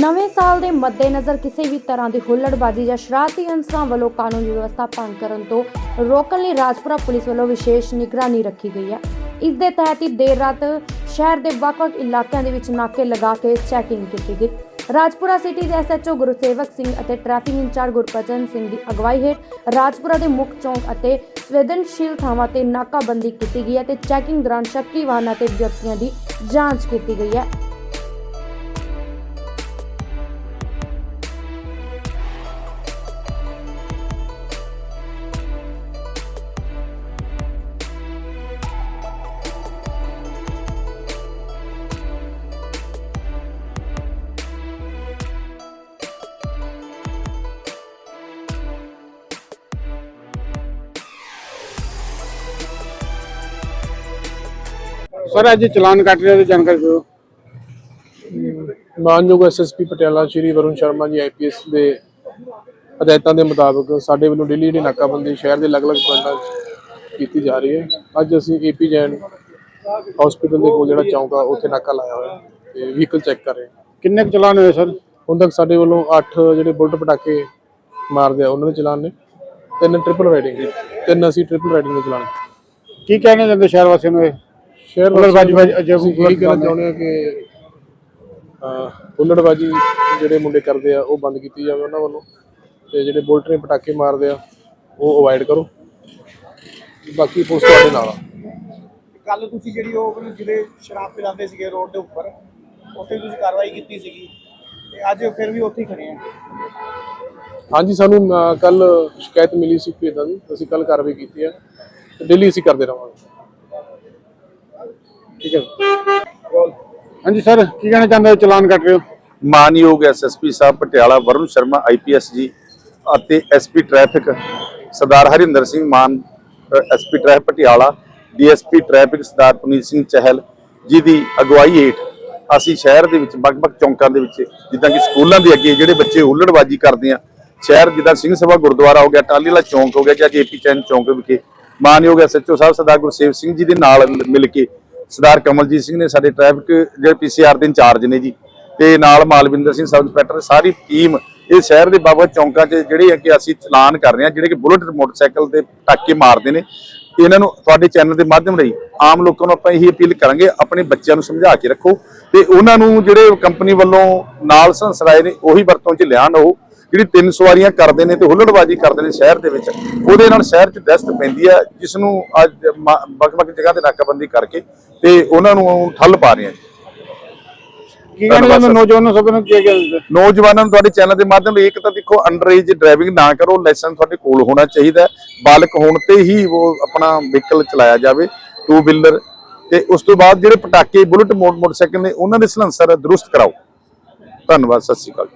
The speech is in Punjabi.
ਨਵੇਂ ਸਾਲ ਦੇ ਮੱਦੇਨਜ਼ਰ ਕਿਸੇ ਵੀ ਤਰ੍ਹਾਂ ਦੀ ਹੁੱਲੜਬਾਜ਼ੀ ਜਾਂ ਸ਼ਰਾਰਤੀ ਅਨਸਰਾਂ ਵੱਲੋਂ ਕਾਨੂੰਨ ਵਿਵਸਥਾ ਭੰਗ ਕਰਨ ਤੋਂ ਰੋਕਣ ਲਈ ਰਾਜਪੁਰਾ ਪੁਲਿਸ ਵੱਲੋਂ ਵਿਸ਼ੇਸ਼ ਨਿਗਰਾਨੀ ਰੱਖੀ ਗਈ ਹੈ। ਇਸ ਦੇ ਤਹਿਤ ਹੀ ਦੇਰ ਰਾਤ ਸ਼ਹਿਰ ਦੇ ਵੱਖ-ਵੱਖ ਇਲਾਕਿਆਂ ਦੇ ਵਿੱਚ ਨਾਕੇ ਲਗਾ ਕੇ ਚੈਕਿੰਗ ਕੀਤੀ ਗਈ। ਰਾਜਪੁਰਾ ਸਿਟੀ ਦੇ ਐਸਐਚਓ ਗੁਰਸੇਵਕ ਸਿੰਘ ਅਤੇ ਟ੍ਰੈਫਿਕ ਇੰਚਾਰਜ ਗੁਰਪਚਨ ਸਿੰਘ ਦੀ ਅਗਵਾਈ ਹੇਠ ਰਾਜਪੁਰਾ ਦੇ ਮੁੱਖ ਚੌਂਕ ਅਤੇ ਸੰਵੇਦਨਸ਼ੀਲ ਥਾਵਾਂ ਤੇ ਨਾਕਾਬੰਦੀ ਕੀਤੀ ਗਈ ਹੈ ਤੇ ਚੈਕਿੰਗ ਦੌਰਾਨ ਸ਼ੱਕੀ ਵਾਹਨਾਂ ਤੇ ਵਿਅਕਤੀਆਂ ਦੀ ਜਾਂਚ ਕੀਤੀ ਗਈ ਹੈ। ਸਰ ਅੱਜ ਚਲਾਨ ਕੱਟ ਰਿਹਾ ਤੇ ਜਾਣਕਾਰੀ ਦਿਓ। ਮਾਨਯੋਗ ਐਸਐਸਪੀ ਪਟਿਆਲਾ ਸ਼੍ਰੀ ਵਰੁਣ ਸ਼ਰਮਾ ਜੀ ਆਈਪੀਐਸ ਦੇ ਹਦਾਇਤਾਂ ਦੇ ਮੁਤਾਬਕ ਸਾਡੇ ਵੱਲੋਂ ਡੇਲੀ ਜਿਹੜੀ ਨਾਕਾਬੰਦੀ ਸ਼ਹਿਰ ਦੇ ਅਲੱਗ-ਅਲੱਗ ਪੁਆਇੰਟਾਂ 'ਚ ਕੀਤੀ ਜਾ ਰਹੀ ਹੈ। ਅੱਜ ਅਸੀਂ ਏਪੀ ਜੈਨ ਹਸਪੀਟਲ ਦੇ ਕੋਲ ਜਿਹੜਾ ਚੌਂਕ ਆ ਉੱਥੇ ਨਾਕਾ ਲਾਇਆ ਹੋਇਆ ਤੇ ਵਹੀਕਲ ਚੈੱਕ ਕਰ ਰਹੇ ਕਿੰਨੇ ਕੁ ਚਲਾਨ ਹੋਏ ਸਰ? ਹੁਣ ਤੱਕ ਸਾਡੇ ਵੱਲੋਂ 8 ਜਿਹੜੇ ਬੁਲਟ ਪਟਾਕੇ ਮਾਰਦੇ ਆ ਉਹਨਾਂ ਦੇ ਚਲਾਨ ਨੇ। ਤਿੰਨ ਟ੍ਰਿਪਲ ਰਾਈਡਿੰਗ ਤਿੰਨ ਅਸੀਂ ਟ੍ਰਿਪਲ ਰਾਈਡਿੰਗ ਦੇ ਚਲਾਨ ਕੀ ਕਹਿਣਾ ਚਾਹੁੰਦੇ ਸ਼ਹਿਰ ਵਾਸੀਆਂ ਨੂੰ ਇਹ? ਸ਼ਹਿਰ ਹੁੱਲੜਬਾਜ਼ੀ ਬਾਜੀ- ਵਾਸੀਆਂ ਜੋ ਅਸੀਂ ਇਹੀ ਕਹਿਣਾ ਚਾਹੁੰਦੇ ਹਾਂ। ਕਿ ਹੁੱਲੜਬਾਜ਼ੀ ਜਿਹੜੇ ਮੁੰਡੇ ਕਰਦੇ ਆ ਉਹ ਬੰਦ ਕੀਤੀ ਜਾਵੇ ਉਹਨਾਂ ਵੱਲੋਂ ਤੇ ਜਿਹੜੇ ਬੁਲਟ ਨੇ ਪਟਾਕੇ ਮਾਰਦੇ ਆ ਉਹ ਅਵਾਇਡ ਕਰੋ। ਬਾਕੀ ਪੁਲਿਸ ਤੁਹਾਡੇ ਨਾਲ ਆ। ਕੱਲ ਤੁਸੀਂ ਜਿਹੜੀ ਉਹ ਜਿਹੜੇ ਸ਼ਰਾਬ ਪਿਲਾਉਂਦੇ ਸੀਗੇ ਰੋਡ ਦੇ ਉੱਪਰ ਉੱਥੇ ਤੁਸੀਂ ਕਾਰਵਾਈ ਕੀਤੀ ਸੀਗੀ ਤੇ ਅੱਜ ਫਿਰ ਵੀ ਉੱਥੇ ਖੜੇ ਆ। ਹਾਂਜੀ ਸਾਨੂੰ ਕੱਲ ਸ਼ਿਕਾਇਤ ਮਿਲੀ ਸੀ ਕਿ ਇਦਾਂ ਦੀ ਅਸੀਂ ਕੱਲ ਕਾਰਵਾਈ ਕੀਤੀ ਆ ਤੇ ਡੇਲੀ ਅਸੀਂ ਕਰਦੇ ਰਹਾਂਗੇ ਠੀਕ ਹੈ ਹਾਂਜੀ ਸਰ, ਕੀ ਕਹਿਣਾ ਚਾਹੁੰਦੇ ਹੋ? ਚਲਾਨ ਕੱਟ ਰਹੇ ਹੋ? ਮਾਨਯੋਗ ਐਸਐਸਪੀ ਸਾਹਿਬ ਪਟਿਆਲਾ ਵਰੁਣ ਸ਼ਰਮਾ ਆਈਪੀਐਸ ਜੀ ਅਤੇ SP traffic Sardar Harinder Singh Mann SP traffic Patiala DSP traffic Sardar Puneet Singh Chahal ji ਦੀ ਅਗਵਾਈ ਹੇਠ ਅਸੀਂ ਸ਼ਹਿਰ ਦੇ ਵਿੱਚ ਵੱਖ-ਵੱਖ ਚੌਂਕਾਂ ਦੇ ਵਿੱਚ, ਜਿੱਦਾਂ ਕਿ ਸਕੂਲਾਂ ਦੇ ਅੱਗੇ ਜਿਹੜੇ ਬੱਚੇ ਹੁੱਲੜਬਾਜੀ ਕਰਦੇ ਆ, ਸ਼ਹਿਰ ਜਿੱਦਾਂ ਸਿੰਘ ਸਭਾ ਗੁਰਦੁਆਰਾ ਹੋ ਗਿਆ ਟਾਲੀ ਚੌਂਕ ਹੋ ਗਿਆ ਜਾਂ ਜੇਪੀ ਚੈਨ ਚੌਂਕ ਵਿਖੇ ਮਾਨਯੋਗ ਐਸਐਚਓ ਸਾਹਿਬ ਸਰਦਾਰ ਗੁਰਸੇਵ ਸਿੰਘ ਜੀ ਦੇ ਨਾਲ ਮਿਲ ਕੇ ਸਰਦਾਰ ਕਮਲਜੀਤ ਸਿੰਘ ਨੇ ਸਾਡੇ ਟ੍ਰੈਫਿਕ ਜਿਹੜੇ ਪੀਸੀਆਰ ਦੇ ਇੰਚਾਰਜ ਨੇ ਜੀ ਤੇ ਨਾਲ ਮਾਲਵਿੰਦਰ ਸਿੰਘ ਸਬ ਇੰਸਪੈਕਟਰ ਸਾਰੀ ਟੀਮ ਇਹ ਸ਼ਹਿਰ ਦੇ ਬਾਬਾ ਚੌਂਕਾਂ 'ਚ ਜਿਹੜੇ ਆ ਕਿ ਅਸੀਂ ਚਲਾਨ ਕਰ ਰਹੇ ਹਾਂ, ਜਿਹੜੇ ਕਿ ਬੁਲਟ ਮੋਟਰਸਾਈਕਲ ਦੇ ਟਾਕੇ ਮਾਰਦੇ ਨੇ, ਇਹਨਾਂ ਨੂੰ ਤੁਹਾਡੇ ਚੈਨਲ ਦੇ ਮਾਧਿਅਮ ਰਾਹੀਂ ਆਮ ਲੋਕਾਂ ਨੂੰ ਆਪਾਂ ਇਹੀ ਅਪੀਲ ਕਰਾਂਗੇ, ਆਪਣੇ ਬੱਚਿਆਂ ਨੂੰ ਸਮਝਾ ਕੇ ਰੱਖੋ ਤੇ ਉਹਨਾਂ ਨੂੰ ਜਿਹੜੇ ਕੰਪਨੀ ਵੱਲੋਂ ਨਾਲ ਸੰਸਰਾਏ ਨੇ, ਉਹੀ ਵਰਤੋਂ 'ਚ ਲਿਆਣ ਉਹ। ਜਿਹੜੀ ਤਿੰਨ ਸਵਾਰੀਆਂ ਕਰਦੇ ਨੇ ਤੇ ਹੁੱਲੜਬਾਜ਼ੀ ਕਰਦੇ ਨੇ ਸ਼ਹਿਰ ਦੇ ਵਿੱਚ ਉਹਦੇ ਨਾਲ ਸ਼ਹਿਰ 'ਚ ਦਹਿਸ਼ਤ ਪੈਂਦੀ ਹੈ ਜਿਸ ਨੂੰ ਅੱਜ ਵੱਖ-ਵੱਖ ਜਗ੍ਹਾ ਤੇ ਨਾਕਾਬੰਦੀ ਕਰਕੇ ਤੇ ਉਹਨਾਂ ਨੂੰ ਠੱਲ ਪਾ ਰਹੇ ਜੀ। ਕੀ ਹੋ? ਨੌਜਵਾਨਾਂ ਸਭ ਨੂੰ ਕੀ ਕਹਿੰਦੇ ਨੌਜਵਾਨਾਂ ਨੂੰ ਤੁਹਾਡੇ ਚੈਨਲ ਦੇ ਮਾਧਿਅਮ ਰਾਹੀਂ ਇੱਕ ਤਾਂ ਦੇਖੋ ਅੰਡਰ ਏਜ ਡਰਾਈਵਿੰਗ ਨਾ ਕਰੋ ਲਾਇਸੈਂਸ ਤੁਹਾਡੇ ਕੋਲ ਹੋਣਾ ਚਾਹੀਦਾ ਬਾਲਕ ਹੋਣ ਤੇ ਹੀ ਉਹ ਆਪਣਾ ਵਹੀਕਲ ਚਲਾਇਆ ਜਾਵੇ ਟੂ ਵੀਲਰ ਤੇ ਉਸ ਤੋਂ ਬਾਅਦ ਜਿਹੜੇ ਪਟਾਕੇ ਬੁਲਟ ਮੋਟਰਸਾਈਕਲ ਨੇ ਉਹਨਾਂ ਦੇ ਸਲੈਂਸਰ ਦਰੁਸਤ ਕਰਾਓ। ਧੰਨਵਾਦ ਸਤਿ ਸ਼੍ਰੀ ਅਕਾਲ